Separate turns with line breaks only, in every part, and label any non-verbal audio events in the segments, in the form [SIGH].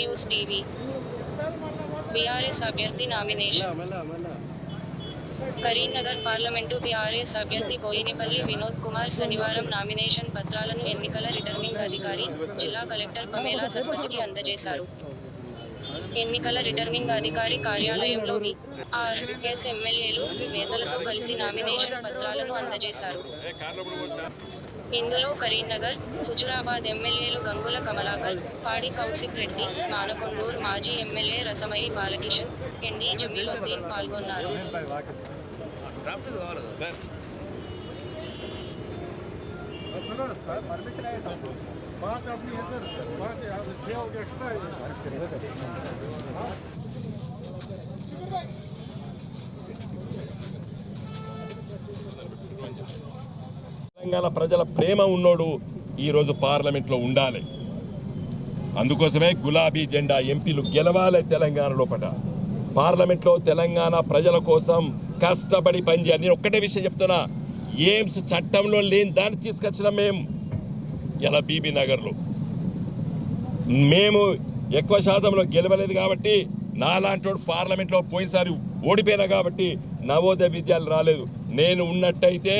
News TV. BRS అభ్యర్థి nomination. Karimnagar parliament BRS అభ్యర్థి బోయినపల్లి వినోద్ కుమార్ శనివారం నామినేషన్ పత్రాలను ఎన్నికల రిటర్నింగ్ అధికారి జిల్లా కలెక్టర్ పమేలా సత్పతికి అందజేశారు. ఎన్నికల రిటర్నింగ్ అధికారి కార్యాలయంలో ఆర్ఎస్ ఎమ్మెల్యేలు నేతలతో కలిసి నామినేషన్ పత్రాలను అందజేశారు. ఇందులో కరీంనగర్ హుజురాబాద్ ఎమ్మెల్యేలు గంగుల కమలాకర్ పాడి కౌశిక్ రెడ్డి మానకొండూర్ మాజీ ఎమ్మెల్యే రసమయి బాలకిషన్ ఎన్డీ జమీలుద్దీన్ పాల్గొన్నారు
पाँच अपनी है सर पाँच है छः हो गया एक्स्ट्रा है
తెలంగాణ ప్రజల ప్రేమ ఉన్నోడు ఈరోజు పార్లమెంట్లో ఉండాలి. అందుకోసమే గులాబీ జెండా ఎంపీలు గెలవాలి తెలంగాణ లోపట. పార్లమెంట్లో తెలంగాణ ప్రజల కోసం కష్టపడి పనిచేయాలి. నేను ఒక్కటే విషయం చెప్తున్నా ఎయిమ్స్ చట్టంలో లేని దాన్ని తీసుకొచ్చిన మేము. ఇలా బీబీ నగర్లో? మేము ఎక్కువ శాతంలో గెలవలేదు కాబట్టి నాలాంటోడు పార్లమెంట్లో పోయినసారి ఓడిపోయినా కాబట్టి నవోదయ విద్యాలు రాలేదు. నేను ఉన్నట్టయితే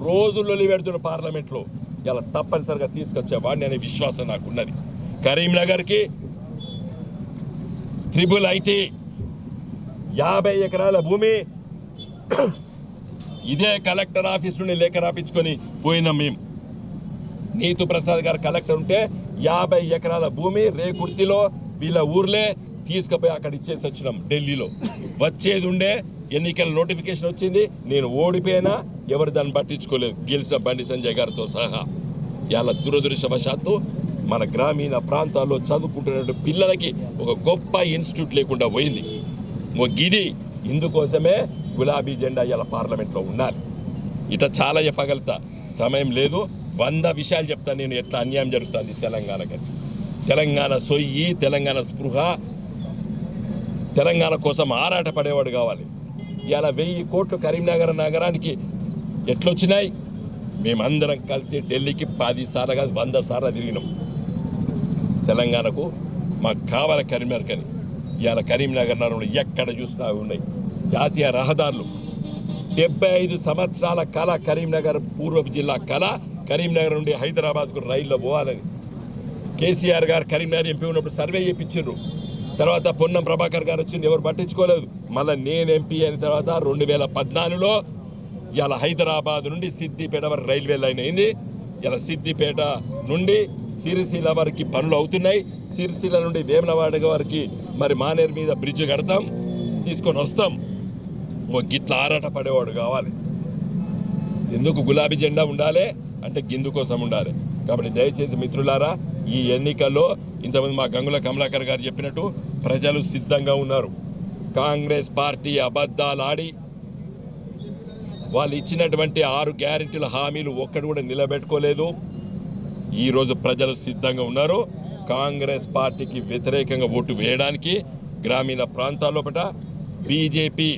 రోజుల్లో పెడుతున్న పార్లమెంట్లో ఇలా తప్పనిసరిగా తీసుకొచ్చేవాడిని అనే విశ్వాసం నాకున్నది కరీంనగర్కి త్రిబుల్ ఐటీ యాభై ఎకరాల భూమి [CLEARS THROAT] ఇదే కలెక్టర్ ఆఫీస్ నుండి లేఖ రాపించుకొని పోయినాం మేము. నీతు ప్రసాద్ గారు కలెక్టర్ ఉంటే యాభై ఎకరాల భూమి రేకుర్తిలో వీళ్ళ ఊర్లే తీసుకుపోయి అక్కడ ఇచ్చేసి వచ్చినాం ఢిల్లీలో. వచ్చేది ఉండే ఎన్నికల నోటిఫికేషన్ వచ్చింది. నేను ఓడిపోయినా ఎవరు దాన్ని పట్టించుకోలేదు. గెలిచిన బండి సంజయ్ గారితో సహా. ఇలా దురదృష్టవశాత్తు మన గ్రామీణ ప్రాంతాల్లో చదువుకుంటున్న పిల్లలకి ఒక గొప్ప ఇన్స్టిట్యూట్ లేకుండా పోయింది. ఇది గిది ఇందుకోసమే గులాబీ జెండా ఇలా పార్లమెంట్లో ఉండాలి. ఇట చాలా చెప్పగలుగుతా. సమయం లేదు. వంద విషయాలు చెప్తా. నేను ఎట్లా అన్యాయం జరుగుతుంది తెలంగాణకి తెలంగాణ సొయ్యి తెలంగాణ స్పృహ తెలంగాణ కోసం ఆరాటపడేవాడు కావాలి. ఇలా వెయ్యి కోట్లు కరీంనగర్ నగరానికి ఎట్లొచ్చినాయి? మేమందరం కలిసి ఢిల్లీకి పది సార్లు కాదు వంద సార్లు తిరిగినాం. తెలంగాణకు మాకు కావాలి కరీంనగర్ కానీ ఇవాళ కరీంనగర్ నగరంలో ఎక్కడ చూసినా ఉన్నాయి. జాతీయ రహదారులు. డెబ్బై ఐదు సంవత్సరాల కళ కరీంనగర్ పూర్వపు జిల్లా కళ. కరీంనగర్ నుండి హైదరాబాద్కు రైల్లో పోవాలని. కేసీఆర్ గారు కరీంనగర్ ఎంపీ ఉన్నప్పుడు సర్వే చేయించారు తర్వాత పొన్నం ప్రభాకర్ గారు వచ్చింది ఎవరు పట్టించుకోలేదు. మళ్ళీ నేను ఎంపీ అయిన తర్వాత రెండు వేల పద్నాలుగులో ఇలా హైదరాబాద్ నుండి సిద్దిపేట వరకు రైల్వే లైన్ అయింది. ఇలా సిద్దిపేట నుండి సిరిసిల వరకు పనులు అవుతున్నాయి. సిరిసిల నుండి వేమలవాడ వరకు మరి మానేరు మీద బ్రిడ్జ్ కడతాం తీసుకొని వస్తాం. ఓ గిట్ల ఆరాట పడేవాడు కావాలి. ఎందుకు గులాబీ జెండా ఉండాలి? అంటే గిందు కోసం ఉండాలి. కాబట్టి దయచేసి మిత్రులారా ఈ ఎన్నికల్లో ఇంతమంది మా గంగుల కమలాకర్ గారు చెప్పినట్టు ప్రజలు సిద్ధంగా ఉన్నారు. కాంగ్రెస్ పార్టీ అబద్ధాలు ఆడి వాళ్ళు ఇచ్చినటువంటి ఆరు గ్యారెంటీల హామీలు ఒక్కటి కూడా నిలబెట్టుకోలేదు. ఈరోజు ప్రజలు సిద్ధంగా ఉన్నారు. కాంగ్రెస్ పార్టీకి వ్యతిరేకంగా ఓటు వేయడానికి గ్రామీణ ప్రాంతాల్లోపట బీజేపీ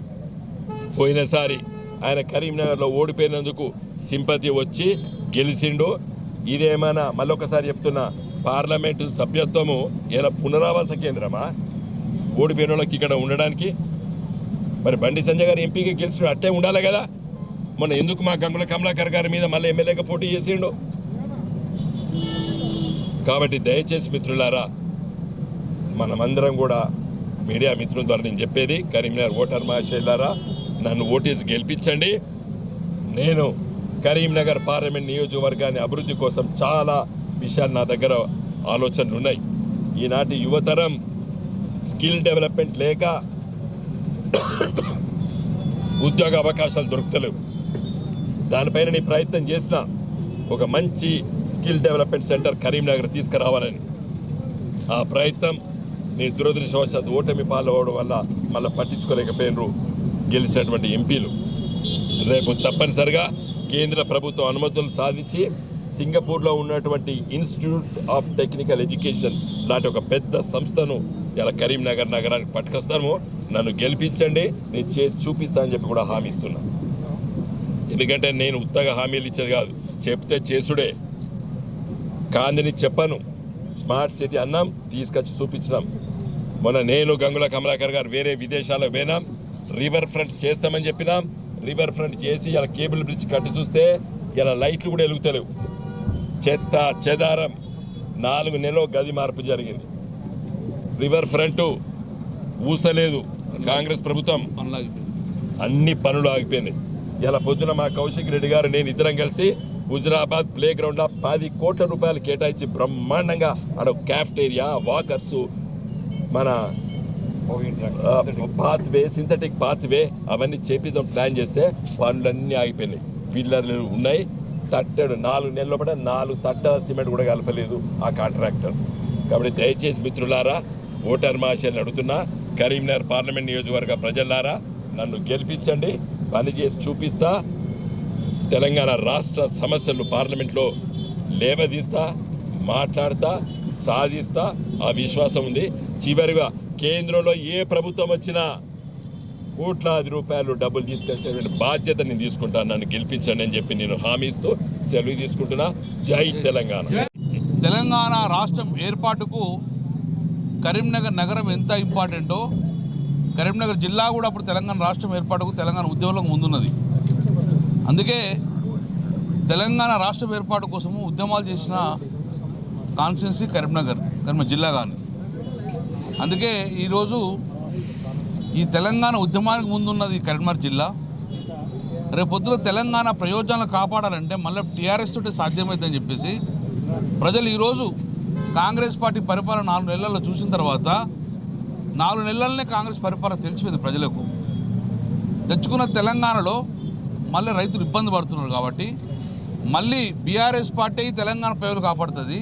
పోయినసారి ఆయన కరీంనగర్లో ఓడిపోయినందుకు సింపతి వచ్చి గెలిచిండు. ఇదేమైనా మళ్ళొకసారి చెప్తున్నా పార్లమెంటు సభ్యత్వము ఇలా పునరావాస కేంద్రమా? ఓడిపోయిన వాళ్ళకి ఇక్కడ ఉండడానికి. మరి బండి సంజయ్ గారు ఎంపీగా గెలిచిన అట్టే ఉండాలి కదా. మొన్న ఎందుకు మా గంగుల కమలాకర్ గారి మీద మళ్ళీ ఎమ్మెల్యేగా పోటీ చేసిండు? కాబట్టి దయచేసి మిత్రులారా మనమందరం కూడా మీడియా మిత్రుల ద్వారా నేను చెప్పేది కరీంనగర్ ఓటర్ మహాశైలారా నన్ను ఓటేసి గెలిపించండి. నేను కరీంనగర్ పార్లమెంట్ నియోజకవర్గాన్ని అభివృద్ధి కోసం చాలా విషయాలు నా దగ్గర ఆలోచనలు ఉన్నాయి. ఈనాటి యువతరం స్కిల్ డెవలప్మెంట్ లేక ఉద్యోగ అవకాశాలు దొరుకుతలేవు. దానిపైన నీ ప్రయత్నం చేసిన ఒక మంచి స్కిల్ డెవలప్మెంట్ సెంటర్ కరీంనగర్ తీసుకురావాలని. ఆ ప్రయత్నం నీ దురదృష్టవశాత్తు ఓటమి పాలవడం వల్ల మళ్ళీ పట్టించుకోలేకపోయినరు గెలిచినటువంటి ఎంపీలు. రేపు తప్పనిసరిగా కేంద్ర ప్రభుత్వం అనుమతులు సాధించి సింగపూర్లో ఉన్నటువంటి ఇన్స్టిట్యూట్ ఆఫ్ టెక్నికల్ ఎడ్యుకేషన్ లాంటి ఒక పెద్ద సంస్థను ఇలా కరీంనగర్ నగరానికి పట్టుకొస్తాను నన్ను గెలిపించండి నేను చేసి చూపిస్తాను అని చెప్పి కూడా హామీ ఇస్తున్నా. ఎందుకంటే నేను ఉత్తగా హామీలు ఇచ్చేది కాదు చెప్తే చేసుడే. కాందిని చెప్పను స్మార్ట్ సిటీ అన్నాం తీసుకొచ్చి చూపించినాం. మొన్న నేను గంగుల కమలాకర్ గారు వేరే విదేశాలకు పోయినాం రివర్ ఫ్రంట్ చేస్తామని చెప్పినాం. రివర్ ఫ్రంట్ చేసి ఇలా కేబుల్ బ్రిడ్జ్ కట్టి చూస్తే ఇలా లైట్లు కూడా వెలుగుతలేవు. చెత్త చెదారం నాలుగు నెలలు గది మార్పు జరిగింది. River front ఊసలేదు. కాంగ్రెస్ ప్రభుత్వం అన్ని పనులు ఆగిపోయినాయి. ఇలా పొద్దున మా కౌశిక్ రెడ్డి గారు నేను ఇద్దరం కలిసి హుజరాబాద్ ప్లే గ్రౌండ్ పది కోట్ల రూపాయలు కేటాయించి బ్రహ్మాండంగా ఆడ క్యాఫ్టేరియా వాకర్స్ మన పాత్వే సింథటిక్ పాత్వే అవన్నీ చేపిద్దాం ప్లాన్ చేస్తే పనులన్నీ ఆగిపోయినాయి. పిల్లర్లు ఉన్నాయి తట్టాడు. నాలుగు నెలల పడ నాలుగు తట్టల సిమెంట్ కూడా కలపలేదు ఆ కాంట్రాక్టర్. కాబట్టి దయచేసి మిత్రులారా ఓటర్ మహాశయాన్ని అడుగుతున్నా కరీంనగర్ పార్లమెంట్ నియోజకవర్గ ప్రజలారా నన్ను గెలిపించండి పని చేసి చూపిస్తా తెలంగాణ రాష్ట్ర సమస్యలు పార్లమెంట్లో లేవదీస్తా మాట్లాడతా సాధిస్తా ఆ విశ్వాసం ఉంది. చివరిగా కేంద్రంలో ఏ ప్రభుత్వం వచ్చినా కోట్లాది రూపాయలు డబ్బులు తీసుకొచ్చేటువంటి బాధ్యత నేను తీసుకుంటాను నన్ను గెలిపించండి అని చెప్పి నేను హామీ ఇస్తూ సెలవు తీసుకుంటున్నా. జై తెలంగాణ.
తెలంగాణ రాష్ట్రం ఏర్పాటుకు కరీంనగర్ నగరం ఎంత ఇంపార్టెంటో కరీంనగర్ జిల్లా కూడా అప్పుడు తెలంగాణ రాష్ట్రం ఏర్పాటుకు తెలంగాణ ఉద్యమంలో ముందున్నది. అందుకే తెలంగాణ రాష్ట్రం ఏర్పాటు కోసము ఉద్యమాలు చేసిన కాన్స్టిట్యున్సీ కరీంనగర్ కరీంనగర్ జిల్లా కానీ అందుకే ఈరోజు ఈ తెలంగాణ ఉద్యమానికి ముందున్నది కరీంనగర్ జిల్లా. రేపొద్దున తెలంగాణ ప్రయోజనాలు కాపాడాలంటే మళ్ళీ టీఆర్ఎస్ తోటి సాధ్యమైందని చెప్పేసి ప్రజలు ఈరోజు కాంగ్రెస్ పార్టీ పరిపాలన నాలుగు నెలల్లో చూసిన తర్వాత నాలుగు నెలలనే కాంగ్రెస్ పరిపాలన తెలిసిపోయింది ప్రజలకు. తెచ్చుకున్న తెలంగాణలో మళ్ళీ రైతులు ఇబ్బంది పడుతున్నారు కాబట్టి మళ్ళీ బీఆర్ఎస్ పార్టీ తెలంగాణ ప్రజలు కాపాడుతుంది.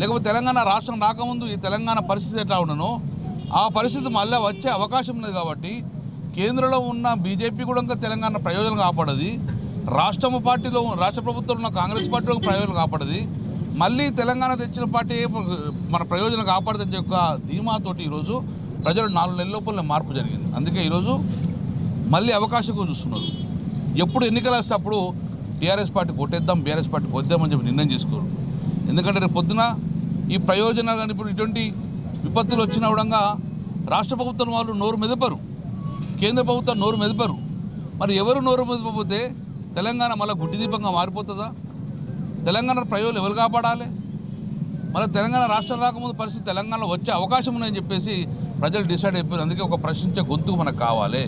లేకపోతే తెలంగాణ రాష్ట్రం రాకముందు ఈ తెలంగాణ పరిస్థితి ఎట్లా ఉండనో ఆ పరిస్థితి మళ్ళీ వచ్చే అవకాశం ఉన్నది కాబట్టి కేంద్రంలో ఉన్న బీజేపీ కూడా ఇంకా తెలంగాణ ప్రయోజనం కాపాడది. రాష్ట్రం పార్టీలో రాష్ట్ర ప్రభుత్వంలో ఉన్న కాంగ్రెస్ పార్టీలో ప్రయోజనం కాపాడది. మళ్ళీ తెలంగాణ తెచ్చిన పార్టీ మన ప్రయోజనం కాపాడదని యొక్క ధీమాతోటి ఈరోజు ప్రజలు నాలుగు నెలల లోపల మార్పు జరిగింది. అందుకే ఈరోజు మళ్ళీ అవకాశం చూస్తున్నారు. ఎప్పుడు ఎన్నికలు వస్తే అప్పుడు టీఆర్ఎస్ పార్టీ కొట్టేద్దాం బీఆర్ఎస్ పార్టీ కొద్దామని చెప్పి నిర్ణయం చేసుకోరు. ఎందుకంటే రేపు పొద్దున ఈ ప్రయోజనాలు ఇప్పుడు ఇటువంటి విపత్తులు వచ్చిన విధంగా రాష్ట్ర ప్రభుత్వం వాళ్ళు నోరు మెదపరు. కేంద్ర ప్రభుత్వం నోరు మెదపరు. మరి ఎవరు నోరు మెదపకపోతే తెలంగాణ మళ్ళీ గుడ్డి దీపంగా మారిపోతుందా? తెలంగాణ ప్రయోజనం ఎవరు కాపాడాలి? మన తెలంగాణ రాష్ట్రం రాకముందు పరిస్థితి తెలంగాణలో వచ్చే అవకాశం ఉందని చెప్పేసి ప్రజలు డిసైడ్ అయిపోయారు. అందుకే ఒక ప్రశ్నించే గొంతుకు మనకు కావాలి.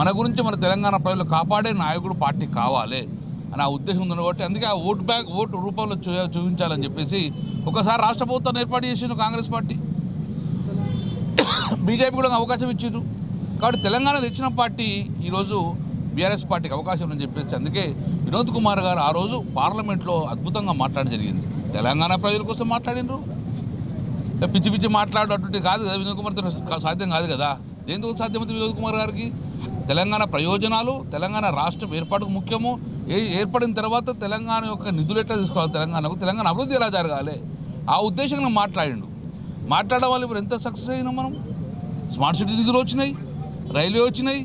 మన గురించి మన తెలంగాణ ప్రజలు కాపాడే నాయకుడు పార్టీ కావాలి అని ఆ ఉద్దేశం ఉంది కాబట్టి అందుకే ఆ ఓటు బ్యాంక్ ఓటు రూపంలో చూ చూపించాలని చెప్పేసి ఒకసారి రాష్ట్ర ప్రభుత్వాన్ని ఏర్పాటు చేసిండు కాంగ్రెస్ పార్టీ. బీజేపీ కూడా అవకాశం ఇచ్చిండ్రు. కాబట్టి తెలంగాణ తెచ్చిన పార్టీ ఈరోజు బీఆర్ఎస్ పార్టీకి అవకాశం అని చెప్పేసి అందుకే వినోద్ కుమార్ గారు ఆ రోజు పార్లమెంట్లో అద్భుతంగా మాట్లాడడం జరిగింది. తెలంగాణ ప్రజల కోసం మాట్లాడినరు పిచ్చి పిచ్చి మాట్లాడేటువంటి కాదు కదా వినోద్ కుమార్తో సాధ్యం కాదు కదా. దేంతో సాధ్యమైంది వినోద్ కుమార్ గారికి? తెలంగాణ ప్రయోజనాలు తెలంగాణ రాష్ట్రం ఏర్పాటుకు ముఖ్యము. ఏ ఏర్పడిన తర్వాత తెలంగాణ యొక్క నిధులు ఎట్లా తీసుకోవాలి తెలంగాణకు? తెలంగాణ అభివృద్ధి ఎలా జరగాలి? ఆ ఉద్దేశంగా మాట్లాడిండు. మాట్లాడడం వల్ల ఇప్పుడు ఎంత సక్సెస్ అయినాం మనం? స్మార్ట్ సిటీ నిధులు వచ్చినాయి రైల్వే వచ్చినాయి.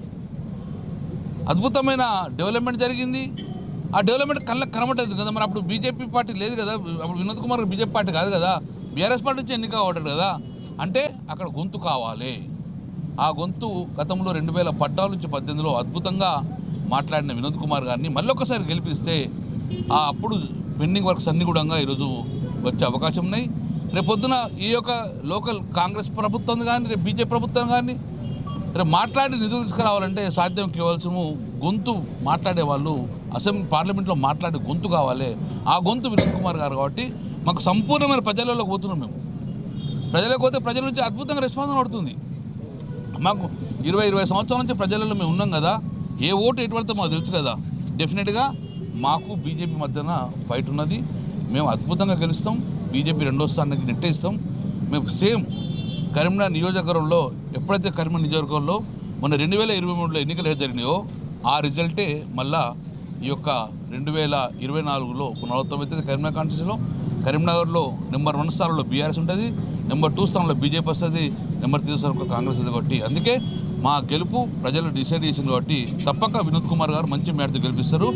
అద్భుతమైన డెవలప్మెంట్ జరిగింది. ఆ డెవలప్మెంట్ కళ్ళకి కనబడలేదు కదా మరి అప్పుడు బీజేపీ పార్టీ లేదు కదా అప్పుడు వినోద్ కుమార్ బీజేపీ పార్టీ కాదు కదా బీఆర్ఎస్ పార్టీ నుంచి ఎన్నిక అవ్వడాడు కదా. అంటే అక్కడ గొంతు కావాలి. ఆ గొంతు గతంలో రెండు వేల పద్నాలుగు నుంచి పద్దెనిమిదిలో అద్భుతంగా మాట్లాడిన వినోద్ కుమార్ గారిని మళ్ళీ ఒకసారి గెలిపిస్తే ఆ అప్పుడు పెండింగ్ వర్క్స్ అన్నీ కూడా ఈరోజు వచ్చే అవకాశం ఉన్నాయి. రేపొద్దున ఈ యొక్క లోకల్ కాంగ్రెస్ ప్రభుత్వం కానీ రేపు బీజేపీ ప్రభుత్వం కానీ రేపు మాట్లాడి నిధులు తీసుకురావాలంటే సాధ్యం కేవలసము గొంతు మాట్లాడే వాళ్ళు అసెంబ్లీ పార్లమెంట్లో మాట్లాడే గొంతు కావాలి. ఆ గొంతు వినోద్ కుమార్ గారు కాబట్టి మాకు సంపూర్ణమైన ప్రజలలోకి పోతున్నాం మేము. ప్రజలకు పోతే ప్రజల నుంచి అద్భుతంగా రెస్పాన్స్ పడుతుంది. మాకు ఇరవై ఇరవై సంవత్సరాల నుంచి ప్రజలలో మేము ఉన్నాం కదా ఏ ఓటు ఎటు పడితే మాకు తెలుసు కదా. డెఫినెట్గా మాకు బీజేపీ మధ్యన ఫైట్ ఉన్నది. మేము అద్భుతంగా గెలుస్తాం. బీజేపీ రెండో స్థానానికి నెట్టేస్తాం. మేము సేమ్ కరీంనగర్ నియోజకవర్గంలో ఎప్పుడైతే కరీంనగర్ నియోజకవర్గంలో మొన్న రెండు వేల ఇరవై మూడులో ఎన్నికలు జరిగినాయో ఆ రిజల్టే మళ్ళా ఈ యొక్క రెండు వేల ఇరవై నాలుగులో పునరావృతం కరీంనగర్ కాన్స్టిట్యూన్సీలో. కరీంనగర్లో నెంబర్ వన్ స్థానంలో బీఆర్ఎస్ ఉంటుంది నెంబర్ టూ స్థానంలో బీజేపీ వస్తుంది నెంబర్ త్రీ స్థానంలో కాంగ్రెస్ ఉంది కాబట్టి. అందుకే మా గెలుపు ప్రజలు డిసైడ్ చేసింది కాబట్టి తప్పక వినోద్ కుమార్ గారు మంచి మేడతో గెలిపిస్తారు.